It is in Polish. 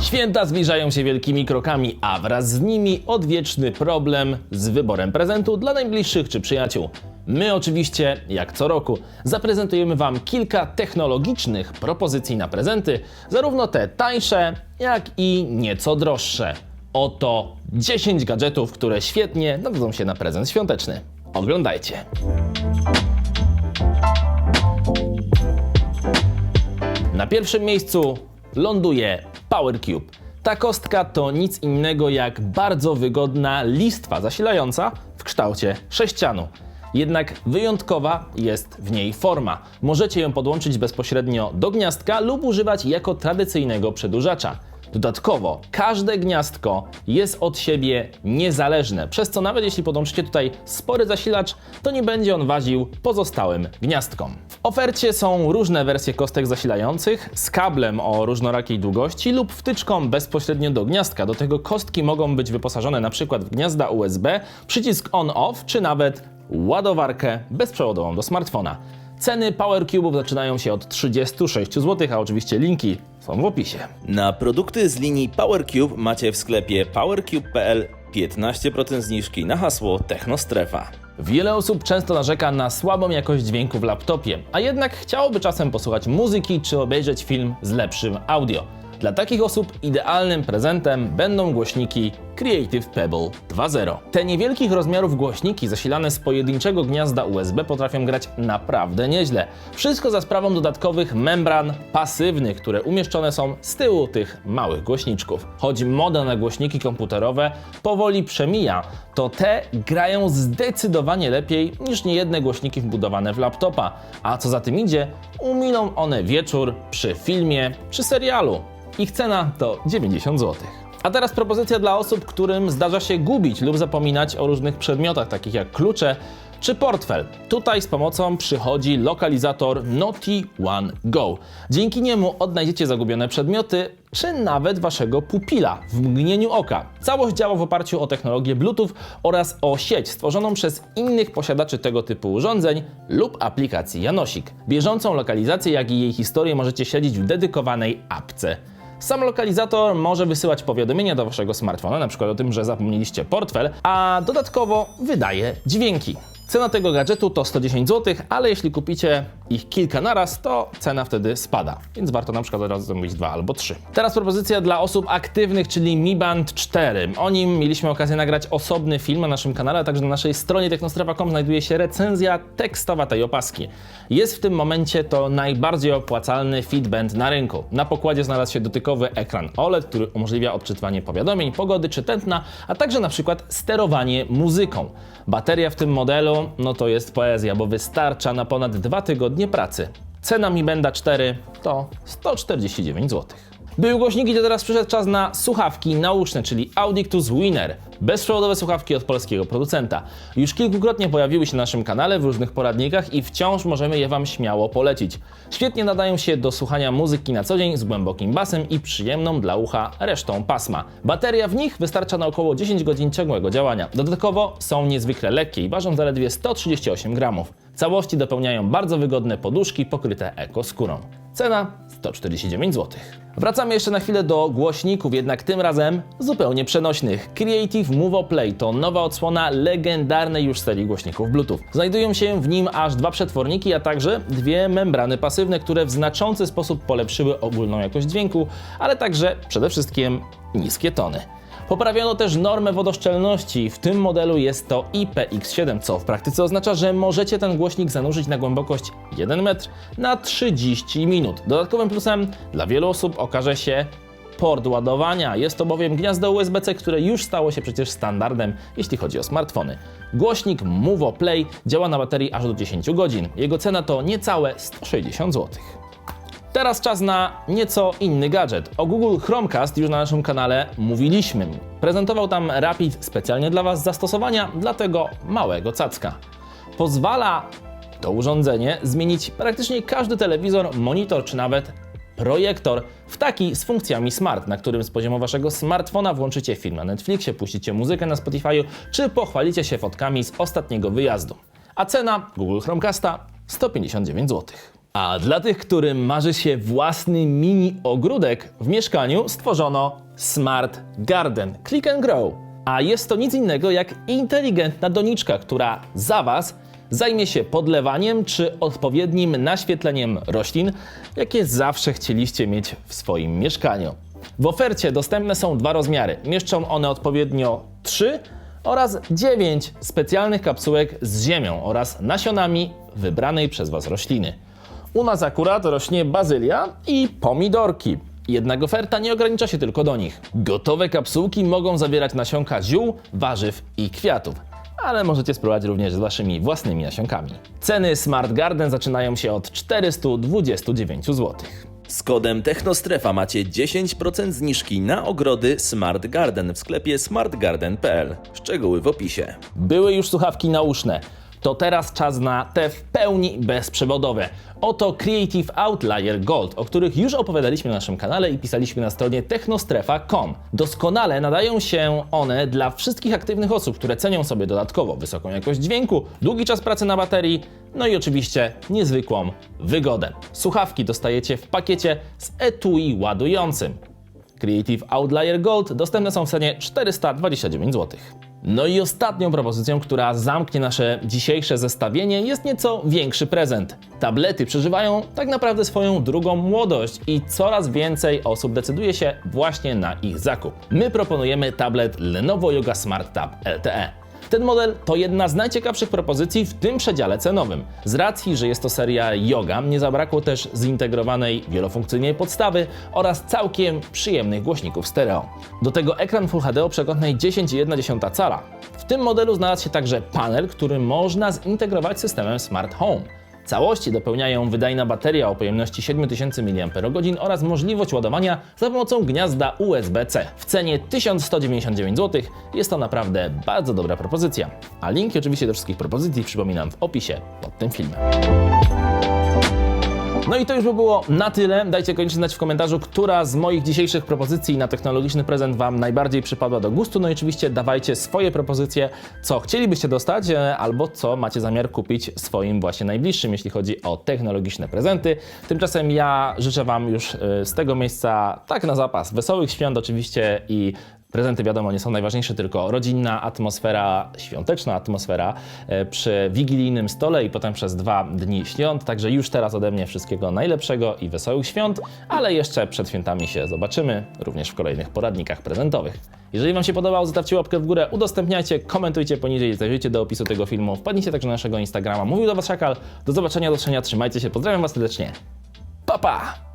Święta zbliżają się wielkimi krokami, a wraz z nimi odwieczny problem z wyborem prezentu dla najbliższych czy przyjaciół. My oczywiście, jak co roku, zaprezentujemy Wam kilka technologicznych propozycji na prezenty, zarówno te tańsze, jak i nieco droższe. Oto 10 gadżetów, które świetnie nadadzą się na prezent świąteczny. Oglądajcie. Na pierwszym miejscu ląduje Power Cube. Ta kostka to nic innego jak bardzo wygodna listwa zasilająca w kształcie sześcianu. Jednak wyjątkowa jest w niej forma. Możecie ją podłączyć bezpośrednio do gniazdka lub używać jako tradycyjnego przedłużacza. Dodatkowo każde gniazdko jest od siebie niezależne, przez co nawet jeśli podłączycie tutaj spory zasilacz, to nie będzie on waził pozostałym gniazdkom. W ofercie są różne wersje kostek zasilających z kablem o różnorakiej długości lub wtyczką bezpośrednio do gniazdka. Do tego kostki mogą być wyposażone przykład w gniazda USB, przycisk on-off czy nawet ładowarkę bezprzewodową do smartfona. Ceny Power Cube'ów zaczynają się od 36 zł, a oczywiście linki są w opisie. Na produkty z linii PowerCube macie w sklepie powercube.pl 15% zniżki na hasło Technostrefa. Wiele osób często narzeka na słabą jakość dźwięku w laptopie, a jednak chciałoby czasem posłuchać muzyki czy obejrzeć film z lepszym audio. Dla takich osób idealnym prezentem będą głośniki Creative Pebble 2.0. Te niewielkich rozmiarów głośniki zasilane z pojedynczego gniazda USB potrafią grać naprawdę nieźle. Wszystko za sprawą dodatkowych membran pasywnych, które umieszczone są z tyłu tych małych głośniczków. Choć moda na głośniki komputerowe powoli przemija, to te grają zdecydowanie lepiej niż niejedne głośniki wbudowane w laptopa. A co za tym idzie, umilą one wieczór przy filmie czy serialu. Ich cena to 90 zł. A teraz propozycja dla osób, którym zdarza się gubić lub zapominać o różnych przedmiotach, takich jak klucze czy portfel. Tutaj z pomocą przychodzi lokalizator Noti One Go. Dzięki niemu odnajdziecie zagubione przedmioty, czy nawet waszego pupila w mgnieniu oka. Całość działa w oparciu o technologię Bluetooth oraz o sieć stworzoną przez innych posiadaczy tego typu urządzeń lub aplikacji Janosik. Bieżącą lokalizację, jak i jej historię możecie śledzić w dedykowanej apce. Sam lokalizator może wysyłać powiadomienia do waszego smartfona, na przykład o tym, że zapomnieliście portfel, a dodatkowo wydaje dźwięki. Cena tego gadżetu to 110 zł, ale jeśli kupicie ich kilka naraz, to cena wtedy spada, więc warto na przykład od razu zamówić dwa albo trzy. Teraz propozycja dla osób aktywnych, czyli Mi Band 4. O nim mieliśmy okazję nagrać osobny film na naszym kanale, a także na naszej stronie technostrefa.com znajduje się recenzja tekstowa tej opaski. Jest w tym momencie to najbardziej opłacalny Fitband na rynku. Na pokładzie znalazł się dotykowy ekran OLED, który umożliwia odczytywanie powiadomień, pogody czy tętna, a także na przykład sterowanie muzyką. Bateria w tym modelu, no to jest poezja, bo wystarcza na ponad dwa tygodnie pracy. Cena Mi Banda 4 to 149 zł. Były głośniki, to teraz przyszedł czas na słuchawki nauszne, czyli Audictus Winner. Bezprzewodowe słuchawki od polskiego producenta. Już kilkukrotnie pojawiły się na naszym kanale w różnych poradnikach i wciąż możemy je Wam śmiało polecić. Świetnie nadają się do słuchania muzyki na co dzień z głębokim basem i przyjemną dla ucha resztą pasma. Bateria w nich wystarcza na około 10 godzin ciągłego działania. Dodatkowo są niezwykle lekkie i ważą zaledwie 138 gramów. Całości dopełniają bardzo wygodne poduszki pokryte ekoskórą. Cena 149 zł. Wracamy jeszcze na chwilę do głośników, jednak tym razem zupełnie przenośnych. Creative Movo Play to nowa odsłona legendarnej już serii głośników Bluetooth. Znajdują się w nim aż dwa przetworniki, a także dwie membrany pasywne, które w znaczący sposób polepszyły ogólną jakość dźwięku, ale także przede wszystkim niskie tony. Poprawiono też normę wodoszczelności. W tym modelu jest to IPX7, co w praktyce oznacza, że możecie ten głośnik zanurzyć na głębokość 1 metr na 30 minut. Dodatkowym plusem dla wielu osób okaże się port ładowania. Jest to bowiem gniazdo USB-C, które już stało się przecież standardem, jeśli chodzi o smartfony. Głośnik Movo Play działa na baterii aż do 10 godzin. Jego cena to niecałe 160 zł. Teraz czas na nieco inny gadżet. O Google Chromecast już na naszym kanale mówiliśmy. Prezentował tam Rapid specjalnie dla Was zastosowania dla tego małego cacka. Pozwala to urządzenie zmienić praktycznie każdy telewizor, monitor czy nawet projektor w taki z funkcjami smart, na którym z poziomu Waszego smartfona włączycie film na Netflixie, puścicie muzykę na Spotify'u czy pochwalicie się fotkami z ostatniego wyjazdu. A cena Google Chromecasta 159 zł. A dla tych, którym marzy się własny mini ogródek, w mieszkaniu stworzono Smart Garden Click and Grow. A jest to nic innego jak inteligentna doniczka, która za Was zajmie się podlewaniem czy odpowiednim naświetleniem roślin, jakie zawsze chcieliście mieć w swoim mieszkaniu. W ofercie dostępne są dwa rozmiary. Mieszczą one odpowiednio 3 oraz 9 specjalnych kapsułek z ziemią oraz nasionami wybranej przez Was rośliny. U nas akurat rośnie bazylia i pomidorki. Jednak oferta nie ogranicza się tylko do nich. Gotowe kapsułki mogą zawierać nasionka ziół, warzyw i kwiatów. Ale możecie spróbować również z waszymi własnymi nasionkami. Ceny Smart Garden zaczynają się od 429 zł. Z kodem Technostrefa macie 10% zniżki na ogrody Smart Garden w sklepie smartgarden.pl. Szczegóły w opisie. Były już słuchawki nauszne. To teraz czas na te w pełni bezprzewodowe. Oto Creative Outlier Gold, o których już opowiadaliśmy na naszym kanale i pisaliśmy na stronie technostrefa.com. Doskonale nadają się one dla wszystkich aktywnych osób, które cenią sobie dodatkowo wysoką jakość dźwięku, długi czas pracy na baterii, no i oczywiście niezwykłą wygodę. Słuchawki dostajecie w pakiecie z etui ładującym. Creative Outlier Gold dostępne są w cenie 429 zł. No i ostatnią propozycją, która zamknie nasze dzisiejsze zestawienie, jest nieco większy prezent. Tablety przeżywają tak naprawdę swoją drugą młodość i coraz więcej osób decyduje się właśnie na ich zakup. My proponujemy tablet Lenovo Yoga Smart Tab LTE. Ten model to jedna z najciekawszych propozycji w tym przedziale cenowym. Z racji, że jest to seria Yoga, nie zabrakło też zintegrowanej wielofunkcyjnej podstawy oraz całkiem przyjemnych głośników stereo. Do tego ekran Full HD o przekątnej 10,1 cala. W tym modelu znalazł się także panel, który można zintegrować z systemem Smart Home. Całości dopełniają wydajna bateria o pojemności 7000 mAh oraz możliwość ładowania za pomocą gniazda USB-C. W cenie 1199 zł jest to naprawdę bardzo dobra propozycja. A linki oczywiście do wszystkich propozycji przypominam w opisie pod tym filmem. No i to już by było na tyle. Dajcie koniecznie znać w komentarzu, która z moich dzisiejszych propozycji na technologiczny prezent Wam najbardziej przypadła do gustu. No i oczywiście dawajcie swoje propozycje, co chcielibyście dostać, e, albo co macie zamiar kupić swoim właśnie najbliższym, jeśli chodzi o technologiczne prezenty. Tymczasem ja życzę Wam już e, z tego miejsca tak na zapas wesołych świąt oczywiście i Prezenty wiadomo nie są najważniejsze, tylko rodzinna atmosfera, świąteczna atmosfera e, przy wigilijnym stole i potem przez dwa dni świąt. Także już teraz ode mnie wszystkiego najlepszego i wesołych świąt, ale jeszcze przed świętami się zobaczymy, również w kolejnych poradnikach prezentowych. Jeżeli Wam się podobał, zostawcie łapkę w górę, udostępniajcie, komentujcie poniżej, zajrzyjcie do opisu tego filmu, wpadnijcie także na naszego Instagrama. Mówił do Was Szakal, do zobaczenia, do trzenia, trzymajcie się, pozdrawiam Was serdecznie. Pa, pa!